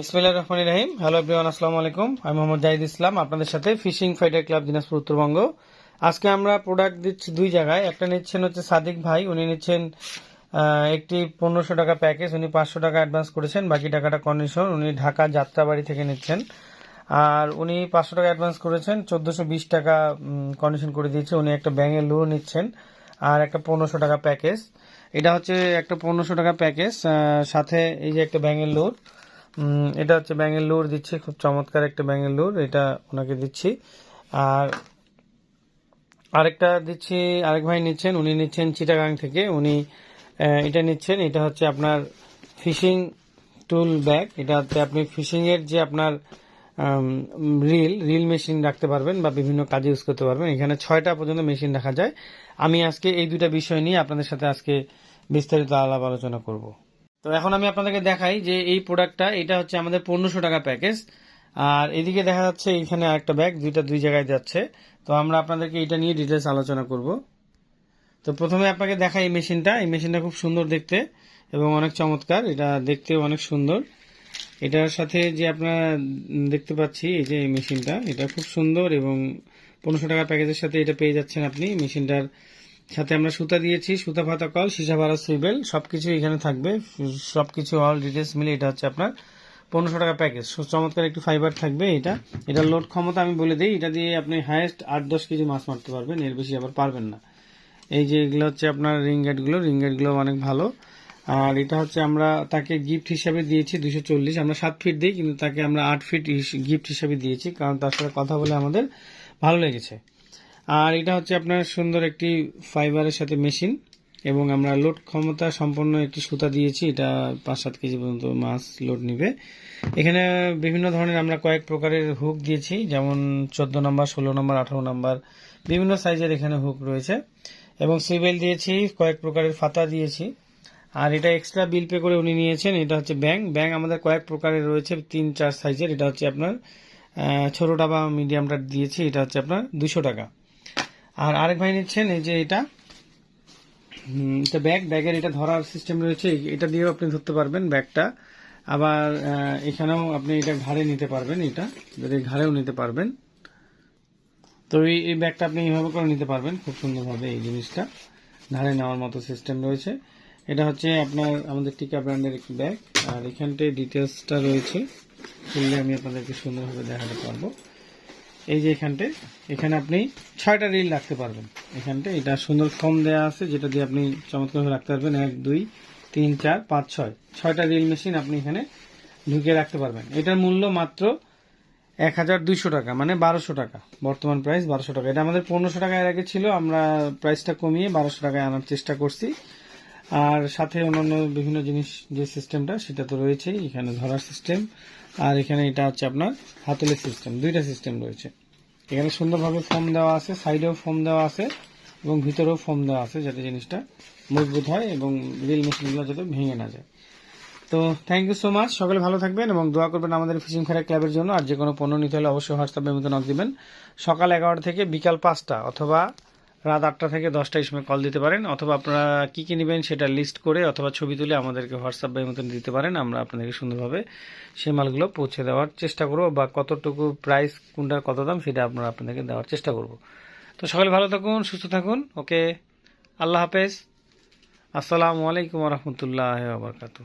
বিসমিল্লাহ রহমান রাহিম। Hello everyone আসসালামু আলাইকুম। আমি মোহাম্মদ জাহিদ ইসলাম আপনাদের সাথে fishing fighter club Dinajpur Uttarbanga. আজকে আমরা প্রোডাক্ট দিচ্ছি দুই জায়গায়। একটা নিচ্ছেন হচ্ছে সাদিক ভাই উনি নিচ্ছেন একটি পনেরোশো টাকা প্যাকেজ উনি পাঁচশো টাকা অ্যাডভান্স করেছেন। বাকি টাকাটা কন্ডিশন উনি ঢাকা যাত্রাবাড়ি থেকে নিচ্ছেন। আর উনি পাঁচশো টাকা অ্যাডভান্স করেছেন চোদ্দোশো বিশ টাকা কন্ডিশন করে দিয়েছে। উনি একটা ব্যাঙের লু নিচ্ছেন আর একটা পনেরোশো টাকা প্যাকেজ এটা হচ্ছে একটা পনেরোশো টাকা প্যাকেজ সাথে এই যে একটা ব্যাঙের উম, এটা হচ্ছে ব্যাঙ্গালোর দিচ্ছি, খুব চমৎকার একটা ব্যাঙ্গালোর, এটা ওনাকে দিচ্ছি। আর আরেকটা দিচ্ছি, আরেক ভাই নিচ্ছেন, উনি নিচ্ছেন চিটাগাং থেকে, উনি এটা নিচ্ছেন, এটা হচ্ছে আপনার ফিশিং টুল ব্যাগ, এটাতে আপনি ফিশিং এর যে আপনার রিল রিল মেশিন রাখতে পারবেন বা বিভিন্ন কাজে ইউজ করতে পারবেন। এখানে ছয়টা পর্যন্ত মেশিন রাখা যায়। আমি আজকে এই দুটা বিষয় নিয়ে আপনাদের সাথে আজকে বিস্তারিত আলাপ আলোচনা করব। তো এখন আমি আপনাদেরকে দেখাই যে এই প্রোডাক্টটা এটা হচ্ছে আমাদের পনেরোশো টাকা প্যাকেজ আর এদিকে দেখা যাচ্ছে এখানে আরেকটা ব্যাগ দুইটা দুই জায়গায় যাচ্ছে। তো আমরা আপনাদেরকে এটা নিয়ে ডিটেলস আলোচনা করব। তো প্রথমে আপনাকে দেখাই এই মেশিনটা। এই মেশিনটা খুব সুন্দর দেখতে এবং অনেক চমৎকার। এটা দেখতেও অনেক সুন্দর। এটার সাথে যে আপনারা দেখতে পাচ্ছি এই যে এই মেশিনটা, এটা খুব সুন্দর এবং পনেরোশো টাকা প্যাকেজের সাথে এটা পেয়ে যাচ্ছেন আপনি। মেশিনটার সাথে আমরা সুতা দিয়েছি, সুতা ফাতা কল, সীসা ভাড়া সুইবেল, সবকিছু এখানে থাকবে। সবকিছু অল ডিটেলস মিলে এটা হচ্ছে আপনার পনেরোশো টাকা প্যাকেজ চমৎকার একটু ফাইবার থাকবে এটা। এটা লোড ক্ষমতা আমি বলে দিই, এটা দিয়ে আপনি হায়েস্ট আট দশ কেজি মাছ মারতে পারবেন, এর বেশি আবার পারবেন না। এই যে এগুলো হচ্ছে আপনার রিংগুলো রিংগুলো অনেক ভালো। আর এটা হচ্ছে আমরা তাকে গিফট হিসাবে দিয়েছি দুশো চল্লিশ। আমরা সাত ফিট দিই, কিন্তু তাকে আমরা আট ফিট গিফট হিসাবে দিয়েছি, কারণ তার সাথে কথা বলে আমাদের ভালো লেগেছে। আর এটা হচ্ছে আপনার সুন্দর একটি ফাইবারের সাথে মেশিন এবং আমরা লোড ক্ষমতা সম্পন্ন একটি সুতা দিয়েছি। এটা পাঁচ সাত কেজি পর্যন্ত মাছ লোড নিবে। এখানে বিভিন্ন ধরনের আমরা কয়েক প্রকারের হুক দিয়েছি, যেমন চোদ্দ নম্বর, ষোলো নম্বর, আঠারো নম্বর, বিভিন্ন সাইজের এখানে হুক রয়েছে। এবং সিবেল দিয়েছি, কয়েক প্রকারের ফাতা দিয়েছি। আর এটা এক্সট্রা বিল পে করে উনি নিয়েছেন, এটা হচ্ছে ব্যাং ব্যাং আমাদের কয়েক প্রকারের রয়েছে তিন চার সাইজের এটা হচ্ছে আপনার ছোটটা বা মিডিয়ামটা দিয়েছি, এটা হচ্ছে আপনার দুশো টাকা। আর আরেক ভাই নিচ্ছেন, এই যে এটা। ব্যাগ, ব্যাগের এটা ধরার সিস্টেম রয়েছে, এটা দিয়েও আপনি ধরতে পারবেন ব্যাগটা। আবার এখানেও আপনি এটা ঘাড়ে নিতে পারবেন এটা, যদি ঘাড়েও নিতে পারবেন। তো এই এই ব্যাগটা আপনি এইভাবে করে নিতে পারবেন, খুব সুন্দরভাবে এই জিনিসটা। ঘাড়ে নেওয়ার মতো সিস্টেম রয়েছে। এটা হচ্ছে আপনার, আমাদের টিকা ব্র্যান্ডের একটি ব্যাগ। আর এখানটায় ডিটেলসটা রয়েছে। খুললে আমি আপনাদেরকে সুন্দরভাবে দেখাতে পারব। এই যে এখানটায়, এখানে আপনি ছয়টা রিল রাখতে পারবেন। এখানটায় এটা সুন্দর ফর্ম দেওয়া আছে, যেটা দিয়ে আপনি চমৎকারভাবে রাখতে পারবেন। এক, দুই, তিন, চার, পাঁচ, ছয়। ছয়টা রিল মেশিন আপনি এখানে ঢুকিয়ে রাখতে পারবেন। এটার মূল্য মাত্র এক হাজার দুইশো টাকা মানে বারোশো টাকা। বর্তমান প্রাইস বারোশো টাকা। এটা আমাদের পনেরোশো টাকা এর আগে ছিল, আমরা প্রাইসটা কমিয়ে বারোশো টাকায় আনার চেষ্টা করছি। আর সাথে অন্যান্য বিভিন্ন জিনিস যে সিস্টেমটা সেটা তো রয়েছেই, এখানে ধরার সিস্টেম আর এখানে এটা হচ্ছে আপনার হাতলের সিস্টেম দুইটা সিস্টেম রয়েছে। এখানে সুন্দরভাবে ফোম দেওয়া আছে সাইডেও ফোম দেওয়া আছে এবং ভিতরেও ফোম দেওয়া আছে যাতে জিনিসটা মজবুত হয় এবং রিল মেশিনগুলো যাতে ভেঙে না যায়। তো থ্যাংক ইউ সো মাচ সকলে ভালো থাকবেন এবং দোয়া করবেন আমাদের ফিশিং ফেয়ার ক্লাবের জন্য। আর যে কোনো পণ্য নিতে হলে অবশ্যই হোয়াটসঅ্যাপের মতো নক দিবেন। সকাল এগারোটা থেকে বিকাল পাঁচটা অথবা রাত আটটা থেকে দশটা এই সময় কল দিতে পারেন, অথবা আপনারা কি কী নেবেন সেটা লিস্ট করে অথবা ছবি তুলে আমাদেরকে হোয়াটসঅ্যাপ বা মতন দিতে পারেন, আমরা আপনাদেরকে সুন্দরভাবে সেই মালগুলো পৌঁছে দেওয়ার চেষ্টা করব বা কতটুকু প্রাইস কোনটার কত দাম সেটা আমরা আপনাদেরকে দেওয়ার চেষ্টা করব। তো সকলে ভালো থাকুন, সুস্থ থাকুন ওকে আল্লাহ হাফেজ। আসসালামু আলাইকুম রহমতুল্লাহ বারকাতু